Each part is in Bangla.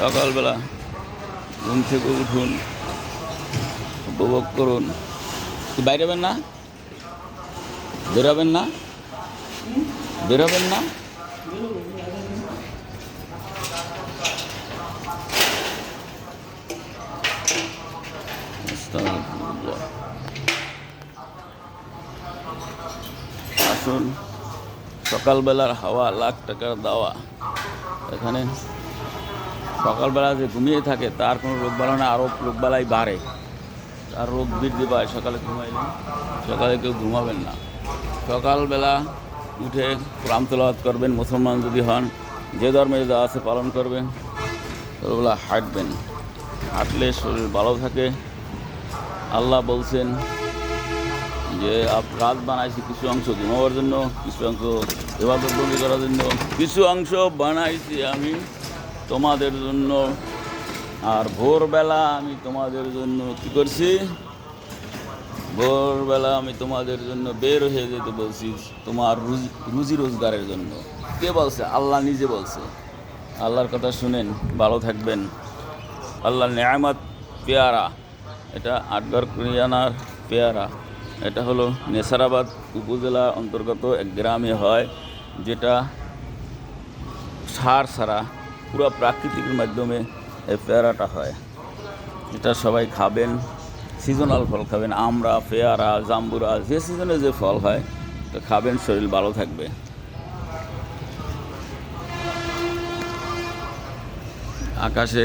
সকালবেলা ঘুম থেকে উঠুন, উপভোগ করুন। কি বাইরেবেন না? বেরোবেন না? বেরোবেন না? আসুন। সকালবেলার হাওয়া, লাখ টাকার দাওয়া। এখানে সকালবেলা যে ঘুমিয়ে থাকে, তার কোনো রোগবালা না আরও রোগবালাই বাড়ে। তার রোগ বৃদ্ধি পায়, সকালে ঘুমাইলে। সকালে কেউ ঘুমাবেন না। সকালবেলা উঠে কোরআন তেলাওয়াত করবেন, মুসলমান যদি হন, যে ধর্মে যা আছে পালন করবেন, সকালবেলা হাঁটবেন। হাঁটলে শরীর ভালো থাকে। আল্লাহ বলছেন যে রাত বানাইছি কিছু অংশ ঘুমাবার জন্য, কিছু অংশ বন্দি করার জন্য, কিছু অংশ বানাইছি আমি। তোমাদের জন্য আর ভোরবেলা আমি তোমাদের জন্য কি করছি? ভোরবেলা আমি তোমাদের জন্য বের হয়ে যেতে বলছি তোমার রুজি রুজি রোজগারের জন্য। কে বলছে? আল্লাহ নিজে বলছে। আল্লাহর কথা শুনেন, ভালো থাকবেন। আল্লাহ নেয়ামত, পেয়ারা। এটা আটগড় কুরিয়ানার পেয়ারা। এটা হলো নেসারাবাদ উপজেলা অন্তর্গত এক গ্রামে হয়, যেটা সার ছাড়া পুরো প্রাকৃতিকের মাধ্যমে এই পেয়ারাটা হয়। এটা সবাই খাবেন সিজনাল ফল খাবেন, আমরা, পেয়ারা, জাম্বুরা, যে সিজনে যে ফল হয়, তো খাবেন, শরীর ভালো থাকবে। আকাশে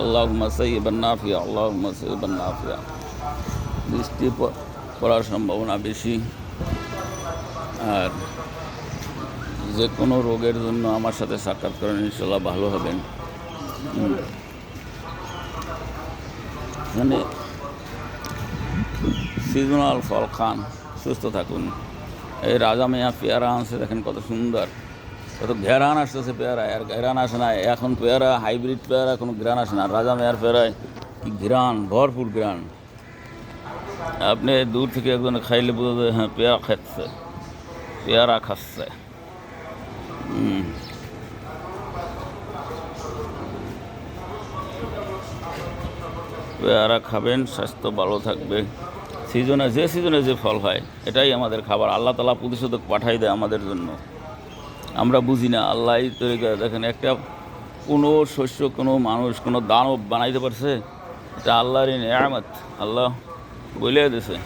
আল্লাহ মাসাইবান নাফিয়া আল্লাহ মাসাইবান নাফিয়া। বৃষ্টি পড়ার সম্ভাবনা বেশি। আর যে কোনো রোগের জন্য আমার সাথে সাক্ষাৎ করেন, ইনশাল্লাহ ভালো হবেন। মানে সিজনাল ফল খান, সুস্থ থাকুন। এই রাজা মিয়া পেয়ারা আনছে, দেখেন কত সুন্দর। কত ঘেরান আসতেছে পেয়ারা, আর ঘেরান আসে না, এখন পেয়ারা, হাইব্রিড পেয়ারা, কোনো ঘেরান আসে না। রাজা মেয়ার পেয়ারায় কি ঘেরান, ভরপুর ঘেরান। আপনি দূর থেকে একজন খাইলে বোঝা যায় হ্যাঁ পেয়ারা খাচ্ছে পেয়ারা খাচ্ছে। পেয়ারা খাবেন, স্বাস্থ্য ভালো থাকবে। সিজনে যে সিজনে যে ফল হয়, এটাই আমাদের খাবার। আল্লাহ তালা প্রতিষেধক পাঠাই দেয় আমাদের জন্য। আমরা বুঝি না, আল্লাহ তৈরি করে দেখেন, একটা কোনো শস্য, কোনো মানুষ, কোনো দানব বানাইতে পারছে, এটা আল্লাহরই নেয়ামত। আল্লাহ বলে দিছে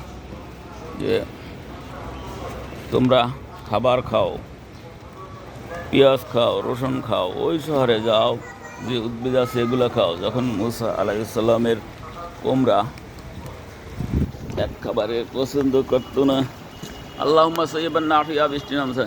যে, তোমরা খাবার খাও। পেঁয়াজ খাও, রসুন খাও, ওই শহরে যাও, যে উদ্ভিদ আছে এগুলো খাও। যখন মুসা আলাইসাল্লামের কোমরা এক খাবারে পছন্দ করতো না আল্লাহ সৈবান নাফিয়া, বৃষ্টি নামছে।